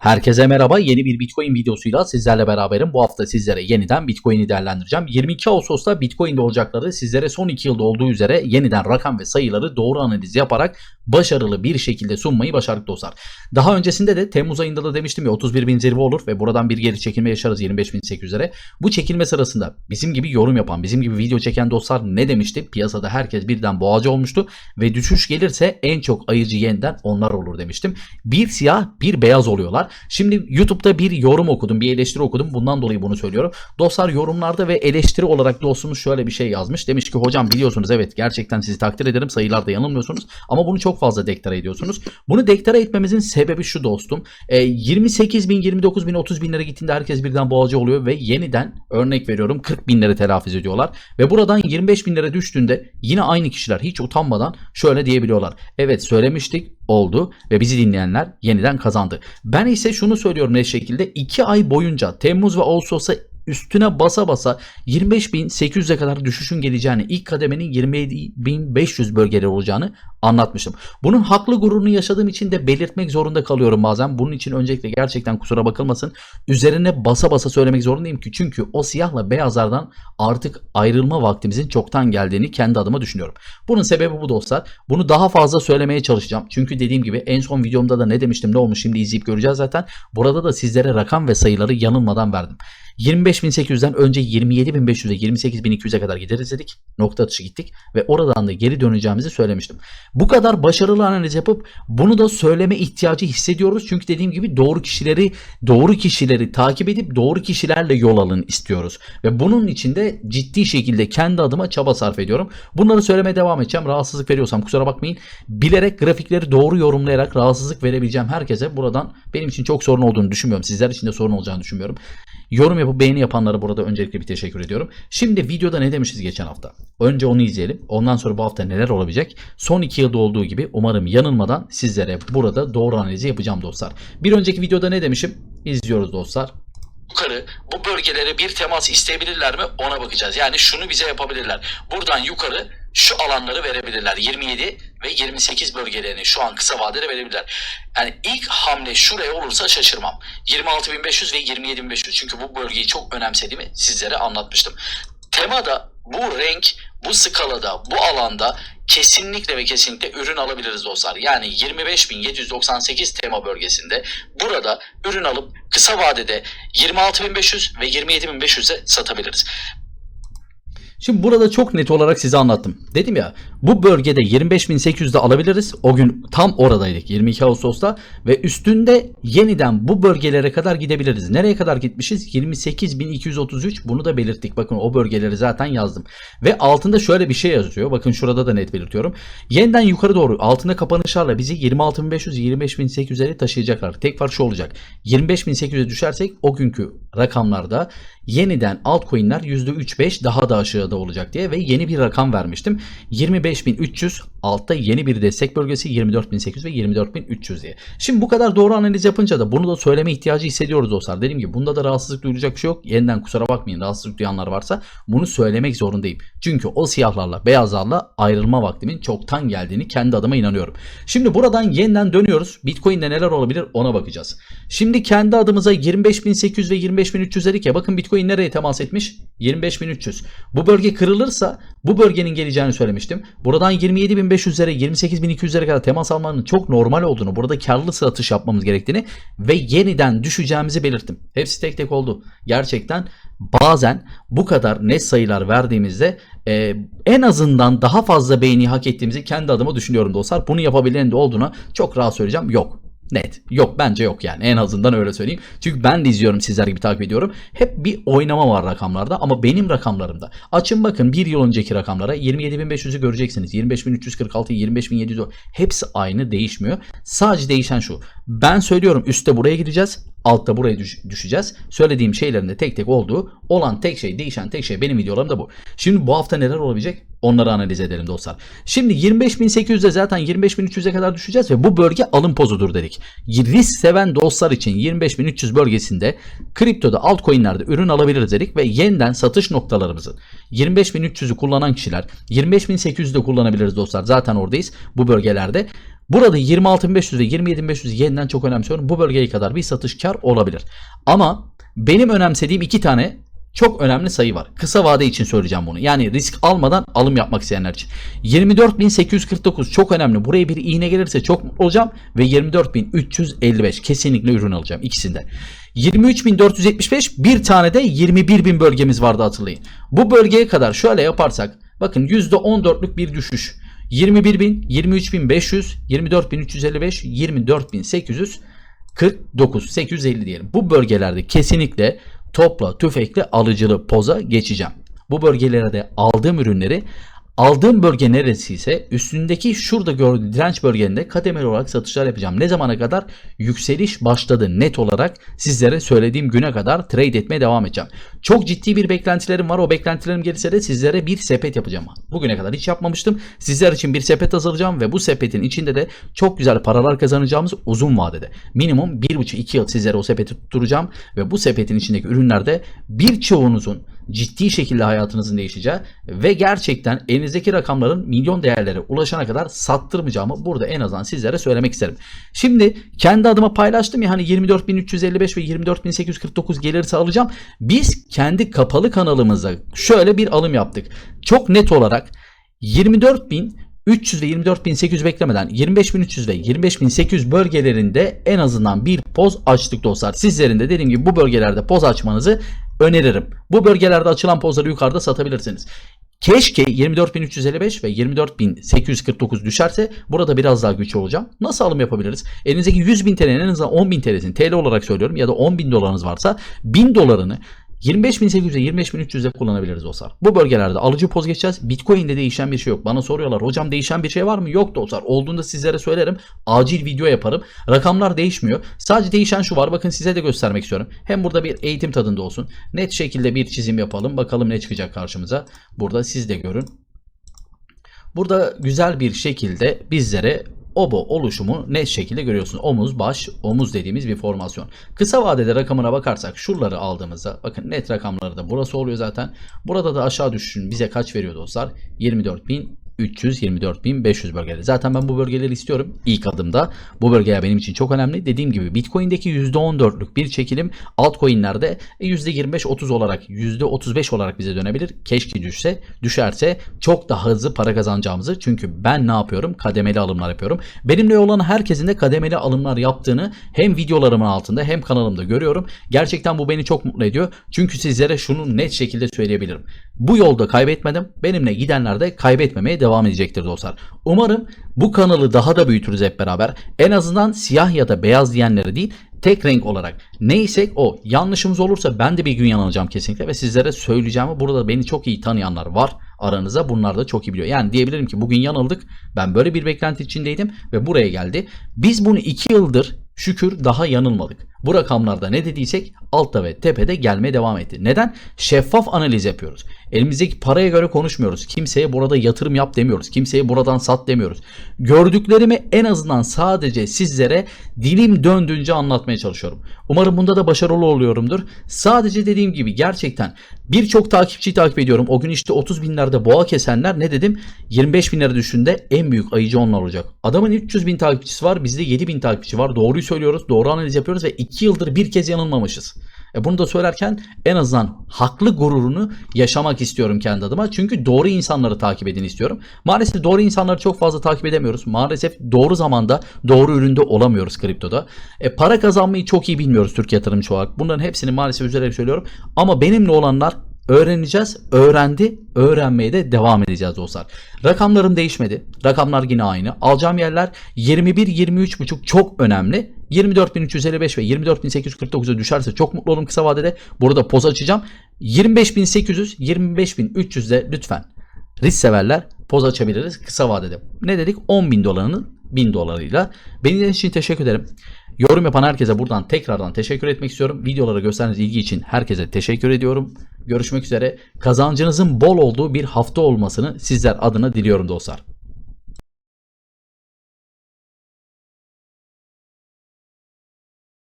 Herkese merhaba. Yeni bir Bitcoin videosuyla sizlerle beraberim. Bu hafta sizlere yeniden Bitcoin'i değerlendireceğim. 22 Ağustos'ta Bitcoin'de olacakları sizlere son 2 yılda olduğu üzere yeniden rakam ve sayıları doğru analiz yaparak başarılı bir şekilde sunmayı başardık dostlar. Daha öncesinde de Temmuz ayında da demiştim ya 31 bin zirve olur ve buradan bir geri çekilme yaşarız 25.800'lere. Bu çekilme sırasında bizim gibi yorum yapan, bizim gibi video çeken dostlar ne demişti? Piyasada herkes birden boğacı olmuştu ve düşüş gelirse en çok ayıcı yeniden onlar olur demiştim. Bir siyah bir beyaz oluyorlar. Şimdi YouTube'da bir yorum okudum, bir eleştiri okudum. Bundan dolayı bunu söylüyorum. Dostlar yorumlarda ve eleştiri olarak dostumuz şöyle bir şey yazmış. Demiş ki hocam biliyorsunuz evet gerçekten sizi takdir ederim. Sayılarda yanılmıyorsunuz ama bunu çok fazla dektara ediyorsunuz. Bunu dektara etmemizin sebebi şu dostum. E, 28 bin, 29 bin, 30 binlere gittiğinde herkes birden boğacı oluyor ve yeniden örnek veriyorum 40 binleri telaffuz ediyorlar. Ve buradan 25 binlere düştüğünde yine aynı kişiler hiç utanmadan şöyle diyebiliyorlar. Evet söylemiştik oldu ve bizi dinleyenler yeniden kazandı. Ben ise şunu söylüyorum ne şekilde 2 ay boyunca Temmuz ve Ağustos'a üstüne basa basa 25.800'e kadar düşüşün geleceğini, ilk kademenin 27.500 bölgeleri olacağını anlatmıştım. Bunun haklı gururunu yaşadığım için de belirtmek zorunda kalıyorum bazen. Bunun için öncelikle gerçekten kusura bakılmasın. Üzerine basa basa söylemek zorundayım ki çünkü o siyahla beyazlardan artık ayrılma vaktimizin çoktan geldiğini kendi adıma düşünüyorum. Bunun sebebi bu dostlar. Bunu daha fazla söylemeye çalışacağım. Çünkü dediğim gibi en son videomda da ne demiştim ne olmuş şimdi izleyip göreceğiz zaten. Burada da sizlere rakam ve sayıları yanılmadan verdim. 25.800'den önce 27.500'e 28.200'e kadar gideriz dedik. Nokta atışı gittik ve oradan da geri döneceğimizi söylemiştim. Bu kadar başarılı analiz yapıp bunu da söyleme ihtiyacı hissediyoruz. Çünkü dediğim gibi doğru kişileri doğru kişileri takip edip doğru kişilerle yol alın istiyoruz. Ve bunun için de ciddi şekilde kendi adıma çaba sarf ediyorum. Bunları söylemeye devam edeceğim. Rahatsızlık veriyorsam kusura bakmayın. Bilerek grafikleri doğru yorumlayarak rahatsızlık verebileceğim herkese buradan benim için çok sorun olduğunu düşünmüyorum. Sizler için de sorun olacağını düşünmüyorum. Yorum yapıp beğeni yapanlara burada öncelikle bir teşekkür ediyorum. Şimdi videoda ne demişiz geçen hafta? Önce onu izleyelim. Ondan sonra bu hafta neler olabilecek? Son iki yılda olduğu gibi umarım yanılmadan sizlere burada doğru analizi yapacağım dostlar. Bir önceki videoda ne demişim? İzliyoruz dostlar yukarı bu bölgelere bir temas isteyebilirler mi ona bakacağız. Yani şunu bize yapabilirler. Buradan yukarı şu alanları verebilirler. 27 ve 28 bölgelerini şu an kısa vadede verebilirler. Yani ilk hamle şuraya olursa şaşırmam. 26.500 ve 27.500 çünkü bu bölgeyi çok önemsediğimi sizlere anlatmıştım. Temada bu renk bu skalada bu alanda kesinlikle ve kesinlikle ürün alabiliriz dostlar. Yani 25.798 tema bölgesinde burada ürün alıp kısa vadede 26.500 ve 27.500'e satabiliriz. Şimdi burada çok net olarak size anlattım. Dedim ya bu bölgede 25.800'de alabiliriz. O gün tam oradaydık 22 Ağustos'ta ve üstünde yeniden bu bölgelere kadar gidebiliriz. Nereye kadar gitmişiz? 28.233 bunu da belirttik. Bakın o bölgeleri zaten yazdım. Ve altında şöyle bir şey yazıyor. Bakın şurada da net belirtiyorum. Yeniden yukarı doğru altında kapanışlarla bizi 26.500 25.800'e taşıyacaklar. Tek fark şu olacak. 25.800'e düşersek o günkü rakamlarda yeniden altcoin'ler %3-5 daha da aşağıda olacak diye ve yeni bir rakam vermiştim. 25.300 altta yeni bir destek bölgesi 24.800 ve 24.300 diye. Şimdi bu kadar doğru analiz yapınca da bunu da söyleme ihtiyacı hissediyoruz dostlar. Dediğim gibi bunda da rahatsızlık duyulacak bir şey yok. Yeniden kusura bakmayın rahatsızlık duyanlar varsa bunu söylemek zorundayım. Çünkü o siyahlarla beyazlarla ayrılma vaktimin çoktan geldiğini kendi adıma inanıyorum. Şimdi buradan yeniden dönüyoruz. Bitcoin'de neler olabilir ona bakacağız. Şimdi kendi adımıza 25.800 ve 25.300 dedik ya bakın Bitcoin nereye temas etmiş? 25.300. Bu bölge kırılırsa bu bölgenin geleceğini söylemiştim. Buradan 27.500'lere 28.200'lere kadar temas almanın çok normal olduğunu, burada karlı satış yapmamız gerektiğini ve yeniden düşeceğimizi belirttim. Hepsi tek tek oldu. Gerçekten bazen bu kadar net sayılar verdiğimizde e, en azından daha fazla beğeni hak ettiğimizi kendi adıma düşünüyorum dostlar. Bunu yapabilen de olduğuna çok rahat söyleyeceğim. Yok. Net. Yok bence yok yani. En azından öyle söyleyeyim. Çünkü ben de izliyorum sizler gibi takip ediyorum. Hep bir oynama var rakamlarda ama benim rakamlarımda. Açın bakın bir yıl önceki rakamlara 27.500'ü göreceksiniz. 25.346, 25.700 hepsi aynı değişmiyor. Sadece değişen şu. Ben söylüyorum üstte buraya gideceğiz. Altta buraya düş- düşeceğiz. Söylediğim şeylerin de tek tek olduğu olan tek şey değişen tek şey benim videolarımda bu. Şimdi bu hafta neler olabilecek? Onları analiz edelim dostlar. Şimdi 25.800'de zaten 25.300'e kadar düşeceğiz ve bu bölge alım pozudur dedik. Risk seven dostlar için 25.300 bölgesinde kriptoda altcoin'lerde ürün alabiliriz dedik ve yeniden satış noktalarımızın 25.300'ü kullanan kişiler 25.800'de kullanabiliriz dostlar. Zaten oradayız bu bölgelerde. Burada 26.500 ve 27.500 yeniden çok önemsiyorum. Bu bölgeye kadar bir satış kar olabilir. Ama benim önemsediğim iki tane çok önemli sayı var. Kısa vade için söyleyeceğim bunu. Yani risk almadan alım yapmak isteyenler için. 24.849 çok önemli. Buraya bir iğne gelirse çok mutlu olacağım. Ve 24.355 kesinlikle ürün alacağım ikisinde. 23.475 bir tane de 21.000 bölgemiz vardı hatırlayın. Bu bölgeye kadar şöyle yaparsak bakın %14'lük bir düşüş. 21.000, 23.500, 24.355, 24.849, 850 diyelim. Bu bölgelerde kesinlikle topla, tüfekle, alıcılı poza geçeceğim. Bu bölgelerde aldığım ürünleri aldığım bölge neresiyse üstündeki şurada gördüğünüz direnç bölgelerinde kademeli olarak satışlar yapacağım. Ne zamana kadar? Yükseliş başladı net olarak sizlere söylediğim güne kadar trade etmeye devam edeceğim. Çok ciddi bir beklentilerim var. O beklentilerim gelirse de sizlere bir sepet yapacağım. Bugüne kadar hiç yapmamıştım. Sizler için bir sepet hazırlayacağım ve bu sepetin içinde de çok güzel paralar kazanacağımız uzun vadede. Minimum 1,5-2 yıl sizlere o sepeti tutturacağım ve bu sepetin içindeki ürünlerde birçoğunuzun ciddi şekilde hayatınızın değişeceği ve gerçekten elinizdeki rakamların milyon değerlere ulaşana kadar sattırmayacağımı burada en azından sizlere söylemek isterim. Şimdi kendi adıma paylaştım ya hani 24.355 ve 24.849 gelirse alacağım. Biz kendi kapalı kanalımıza şöyle bir alım yaptık. Çok net olarak 24.000 300 ve 24.800 beklemeden 25.300 ve 25.800 bölgelerinde en azından bir poz açtık dostlar. Sizlerin de dediğim gibi bu bölgelerde poz açmanızı öneririm. Bu bölgelerde açılan pozları yukarıda satabilirsiniz. Keşke 24.355 ve 24.849 düşerse burada biraz daha güçlü olacağım. Nasıl alım yapabiliriz? Elinizdeki 100.000 TL'nin en azından 10.000 TL'sini TL olarak söylüyorum ya da 10.000 dolarınız varsa 1000 dolarını 25.800'e 25.300'e kullanabiliriz dostlar. Bu bölgelerde alıcı poz geçeceğiz. Bitcoin'de değişen bir şey yok. Bana soruyorlar hocam değişen bir şey var mı? Yok dostlar. Olduğunda sizlere söylerim. Acil video yaparım. Rakamlar değişmiyor. Sadece değişen şu var. Bakın size de göstermek istiyorum. Hem burada bir eğitim tadında olsun. Net şekilde bir çizim yapalım. Bakalım ne çıkacak karşımıza. Burada siz de görün. Burada güzel bir şekilde bizlere obo oluşumu net şekilde görüyorsunuz. Omuz, baş, omuz dediğimiz bir formasyon. Kısa vadede rakamına bakarsak şuraları aldığımızda bakın net rakamları da burası oluyor zaten. Burada da aşağı düşüşün bize kaç veriyor dostlar? 24.000 324.500 bölgede. Zaten ben bu bölgeleri istiyorum ilk adımda. Bu bölgeler benim için çok önemli. Dediğim gibi Bitcoin'deki %14'lük bir çekilim altcoin'lerde %25-30 olarak %35 olarak bize dönebilir. Keşke düşse, düşerse çok daha hızlı para kazanacağımızı. Çünkü ben ne yapıyorum? Kademeli alımlar yapıyorum. Benimle olan herkesin de kademeli alımlar yaptığını hem videolarımın altında hem kanalımda görüyorum. Gerçekten bu beni çok mutlu ediyor. Çünkü sizlere şunu net şekilde söyleyebilirim. Bu yolda kaybetmedim. Benimle gidenler de kaybetmemeye devam edecektir dostlar. Umarım bu kanalı daha da büyütürüz hep beraber. En azından siyah ya da beyaz diyenleri değil tek renk olarak neysek o. Yanlışımız olursa ben de bir gün yanılacağım kesinlikle ve sizlere söyleyeceğimi burada beni çok iyi tanıyanlar var aranızda. Bunlar da çok iyi biliyor. Yani diyebilirim ki bugün yanıldık. Ben böyle bir beklenti içindeydim ve buraya geldi. Biz bunu 2 yıldır şükür daha yanılmadık. Bu rakamlarda ne dediysek altta ve tepede gelmeye devam etti. Neden? Şeffaf analiz yapıyoruz. Elimizdeki paraya göre konuşmuyoruz. Kimseye burada yatırım yap demiyoruz. Kimseye buradan sat demiyoruz. Gördüklerimi en azından sadece sizlere dilim döndüğünce anlatmaya çalışıyorum. Umarım bunda da başarılı oluyorumdur. Sadece dediğim gibi gerçekten birçok takipçiyi takip ediyorum. O gün işte 30 binlerde boğa kesenler ne dedim? 25 binlere düşünde en büyük ayıcı onlar olacak. Adamın 300 bin takipçisi var. Bizde 7 bin takipçi var. Doğruyu söylüyoruz. Doğru analiz yapıyoruz ve 2 yıldır bir kez yanılmamışız. E bunu da söylerken en azından haklı gururunu yaşamak istiyorum kendi adıma. Çünkü doğru insanları takip edin istiyorum. Maalesef doğru insanları çok fazla takip edemiyoruz. Maalesef doğru zamanda doğru üründe olamıyoruz kriptoda. E para kazanmayı çok iyi bilmiyoruz Türk yatırımcı olarak. Bunların hepsini maalesef üzerine söylüyorum. Ama benimle olanlar öğreneceğiz. Öğrendi. Öğrenmeye de devam edeceğiz dostlar. Rakamlarım değişmedi. Rakamlar yine aynı. Alacağım yerler 21-23.5 çok önemli. 24.355 ve 24.849'a düşerse çok mutlu olurum kısa vadede. Burada poz açacağım. 25.800, 25.300'de lütfen risk severler poz açabiliriz kısa vadede. Ne dedik? 10.000 dolarının 1000 dolarıyla. Beni için teşekkür ederim. Yorum yapan herkese buradan tekrardan teşekkür etmek istiyorum. Videolara gösterdiğiniz ilgi için herkese teşekkür ediyorum. Görüşmek üzere. Kazancınızın bol olduğu bir hafta olmasını sizler adına diliyorum dostlar.